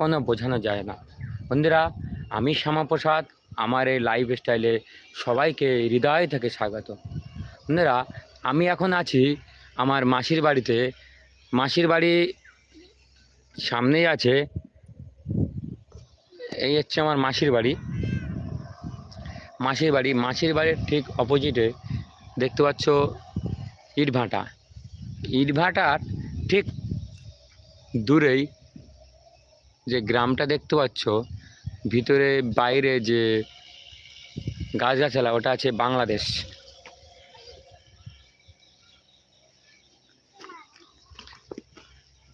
কোনো বোঝানো যায় না। বন্ধুরা, আমি শ্যামাপ্রসাদ আমার এই লাইফ স্টাইলে সবাইকে হৃদয় থেকে স্বাগত। বন্ধুরা, আমি এখন আছি আমার মাসির বাড়িতে। মাসির বাড়ি সামনেই আছে, এই হচ্ছে আমার মাসির বাড়ি। মাসির বাড়ি, মাসির বাড়ির ঠিক অপোজিটে দেখতে পাচ্ছ ইটভাটা। ইটভাটার ঠিক দূরেই যে গ্রামটা দেখতে পাচ্ছ, ভিতরে বাইরে যে গাছগাছালা, ওটা আছে বাংলাদেশ।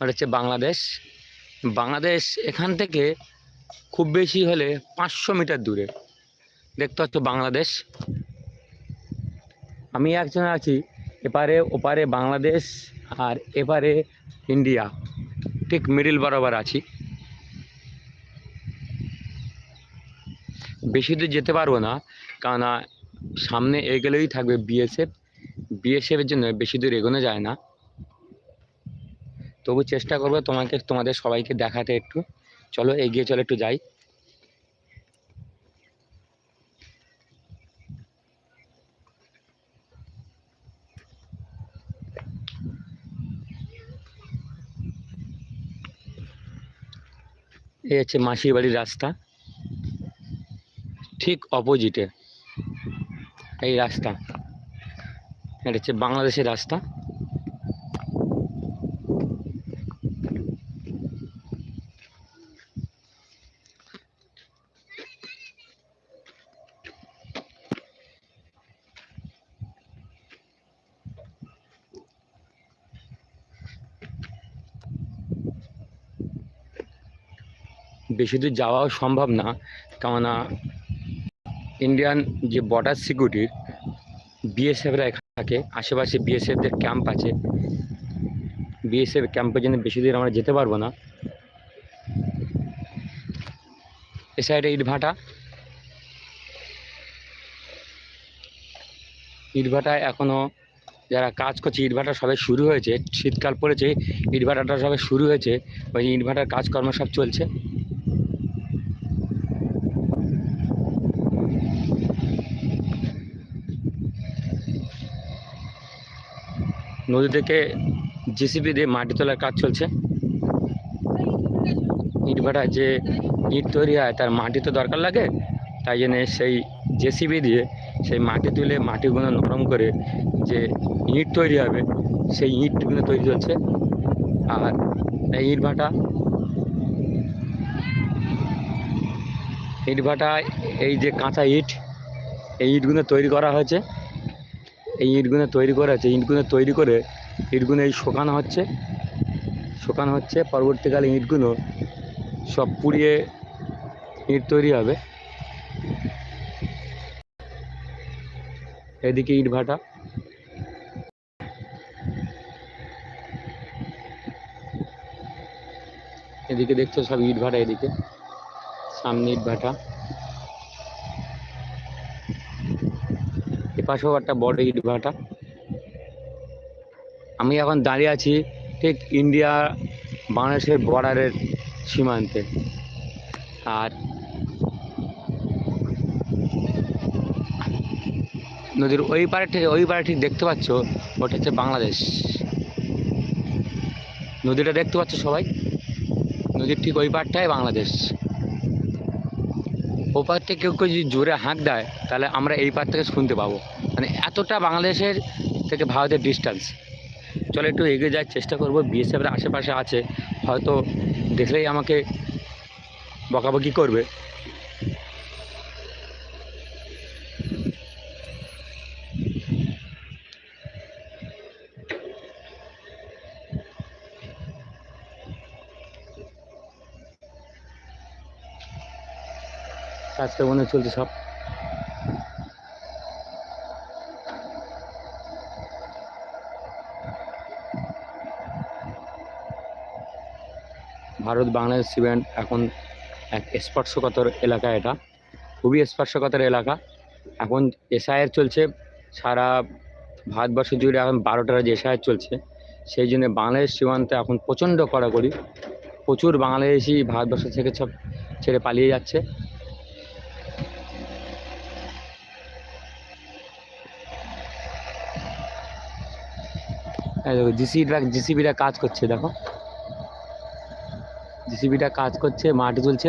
ওটা হচ্ছে বাংলাদেশ। বাংলাদেশ এখান থেকে খুব বেশি হলে পাঁচশো মিটার দূরে। দেখতে পাচ্ছ বাংলাদেশ। আমি একজন আছি, এপারে ওপারে বাংলাদেশ আর এপারে ইন্ডিয়া। ঠিক মিডিল বরাবর আছি। বেশি দূর যেতে পারব না। কারণ সামনে এগোলেই থাকবে বিএসএফ বিএসএফের জন্য বেশি দূর এগোনো যায় না। তবু চেষ্টা করব তোমাকে, তোমাদের সবাইকে দেখাতে একটু। চলো, এগিয়ে চলো, একটু যাই। এই হচ্ছে মাসির বাড়ির রাস্তা। ঠিক অপোজিটে এই রাস্তা। এটা হচ্ছে বাংলাদেশের রাস্তা। বেশি দূর যাওয়াও সম্ভব না কেননা ইন্ডিয়ান যে বর্ডার সিকিউরিটির বিএসএফরা এখানে থাকে, আশেপাশে বিএসএফদের ক্যাম্প আছে। বিএসএফ ক্যাম্পের জন্য বেশি দূর আমরা যেতে পারব না। এ সাইডে ইটভাটা। ইটভাটা এখনও যারা কাজ করছে, ইটভাটা সবে শুরু হয়েছে, শীতকাল পড়েছে, ইটভাটাটা সবে শুরু হয়েছে, ওই ইটভাটার কাজকর্ম সব চলছে। নদী থেকে জেসিবি দিয়ে মাটি তোলার কাজ চলছে। ইট ভাটা যে ইট তৈরি হয়, তার মাটি তো দরকার লাগে। তাই জন্য সেই জেসিবি দিয়ে সেই মাটি তুলে মাটিগুলো নরম করে যে ইট তৈরি হবে, সেই ইটগুলো তৈরি হচ্ছে আর এই ইট ভাটা ইট ভাটা এই যে কাঁচা ইট, এই ইটগুলো তৈরি করা হয়েছে। এই ইটগুলো তৈরি করা আছে, ইটগুলো তৈরি করে ইটগুলো এই শোকানো হচ্ছে। শোকানো হচ্ছে, পরবর্তীকালে ইটগুলো সব পুড়িয়ে ইট তৈরি হবে। এদিকে ইট ভাটা। এদিকে দেখছ সব ইট ভাটা, এদিকে সামনে ইট ভাটা। এপাশেও একটা বড় ইট ভাটা। আমি এখন দাঁড়িয়ে আছি ঠিক ইন্ডিয়া বাংলাদেশের বর্ডারের সীমান্তে। আর নদীর ওই পারে ঠিক, ওই পারে ঠিক দেখতে পাচ্ছ, ওটা হচ্ছে বাংলাদেশ। নদীটা দেখতে পাচ্ছ সবাই? নদীর ঠিক ওই পারটাই বাংলাদেশ। ওপার থেকে কেউ যদি জোরে হাঁক দেয়, তাহলে আমরা এই পার থেকে শুনতে পাবো। মানে এতটা বাংলাদেশের থেকে ভারতের ডিস্টেন্স চলো একটু এগিয়ে যাওয়ার চেষ্টা করব বিএসএফের আশেপাশে আছে। হয়তো দেখলেই আমাকে বকাবকি করবে। কাজটা মনে চলছে সব। ভারত বাংলাদেশ সীমান্ত এখন এক স্পর্শকাতর এলাকা এটা। খুবই স্পর্শকাতর এলাকা। এখন এসআইআর চলছে সারা ভারতবর্ষ জুড়ে এখন বারোটার যে এসআইআর চলছে। সেই জন্য বাংলাদেশ সীমান্তে এখন প্রচণ্ড কড়াকড়ি। প্রচুর বাংলাদেশি ভারতবর্ষ থেকে সব ছেড়ে পালিয়ে যাচ্ছে। দেখো জিসিবিটা জিসিবিটা কাজ করছে, দেখো। জিসিবিটা কাজ করছে মাটি তুলছে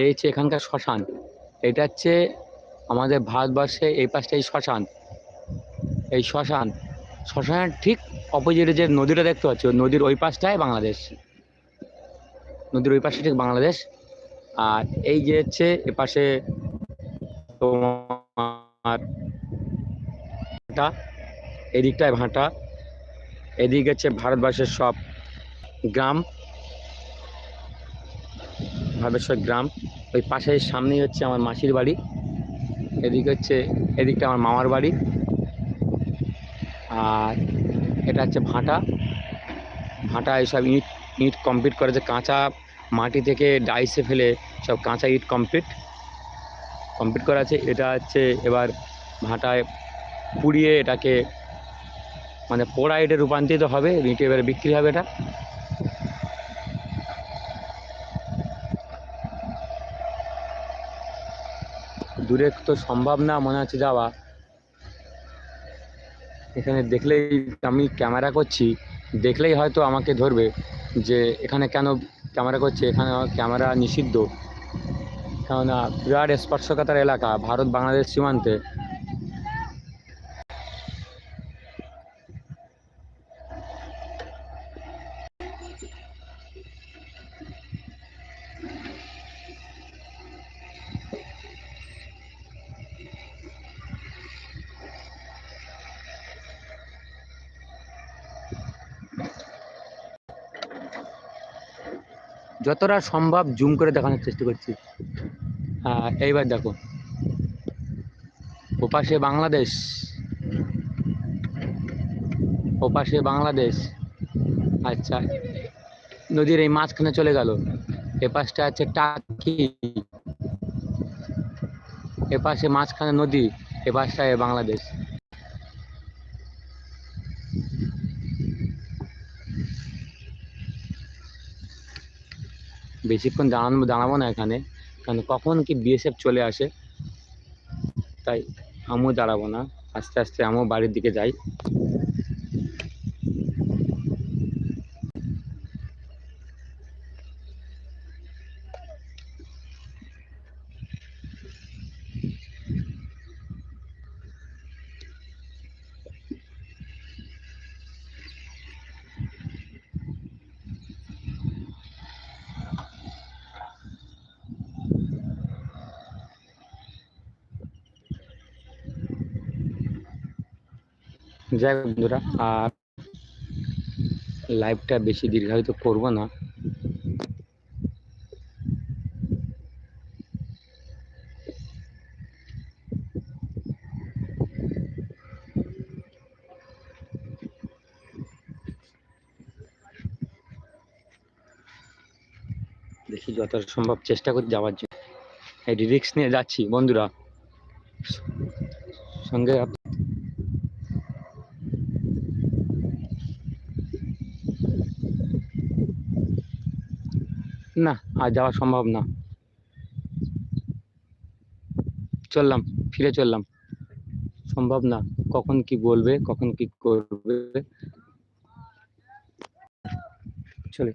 এই হচ্ছে এখানকার শ্মশান। এটা হচ্ছে আমাদের ভারতবর্ষে এই পাশটাই শ্মশান। এই শ্মশান। শ্মশানের ঠিক অপোজিটে যে নদীটা দেখতে পাচ্ছ নদীর ওই পাশটায় বাংলাদেশ। নদীর ওই পাশটা ঠিক বাংলাদেশ। আর এই যে হচ্ছে এপাশে তোমার ভাটা, এদিকটায় ভাটা, এদিক হচ্ছে ভারতবর্ষের সব গ্রাম। ভারতবর্ষের গ্রাম। ওই পাশের সামনেই হচ্ছে আমার মাসির বাড়ি। এদিকে হচ্ছে, এদিকটা আমার মামার বাড়ি। আর এটা হচ্ছে ভাটা। ভাটা এইসব ইট ইট কমপ্লিট করে যে কাঁচা মাটি থেকে ডাইসে ফেলে সব কাঁচা ইট কমপ্লিট কমপ্লিট করা আছে। এটা হচ্ছে এবার ভাটায় পুড়িয়ে এটাকে মানে পোড়া ইটে রূপান্তরিত হবে। ইটে এবারে বিক্রি হবে এটা। দূরে তো সম্ভব না, মনে হচ্ছে যাওয়া। এখানে দেখলেই আমি ক্যামেরা করছি, দেখলেই হয়তো আমাকে ধরবে যে এখানে কেন ক্যামেরা করছে, এখানে ক্যামেরা নিষিদ্ধ। কেননা বিরাট স্পর্শকাতার এলাকা ভারত বাংলাদেশ সীমান্তে। যতটা সম্ভব জুম করে দেখানোর চেষ্টা করছি। হ্যাঁ এইবার দেখো। ওপাশে বাংলাদেশ। ওপাশে বাংলাদেশ। আচ্ছা নদীর এই মাঝখানে চলে গেল। এপাশটা আছে টাকি। এপাশে মাঝখানে নদী, এপাশটায় বাংলাদেশ। বেশিক্ষণ দাঁড়ানো, দাঁড়াবো না এখানে। কারণ কখন কি বিএসএফ চলে আসে, তাই আমিও দাঁড়াবো না। আস্তে আস্তে আমিও বাড়ির দিকে যাই। যাই বন্ধুরা, আর লাইভটা বেশি দীর্ঘায়িত করব না। দেখি যত সম্ভব চেষ্টা করি যাওয়ার জন্য। এই নিয়ে যাচ্ছি, বন্ধুরা। সঙ্গে না, আর যাওয়া সম্ভব না। চললাম, ফিরে চললাম। সম্ভব না, কখন কি বলবে, কখন কি করবে। চলে।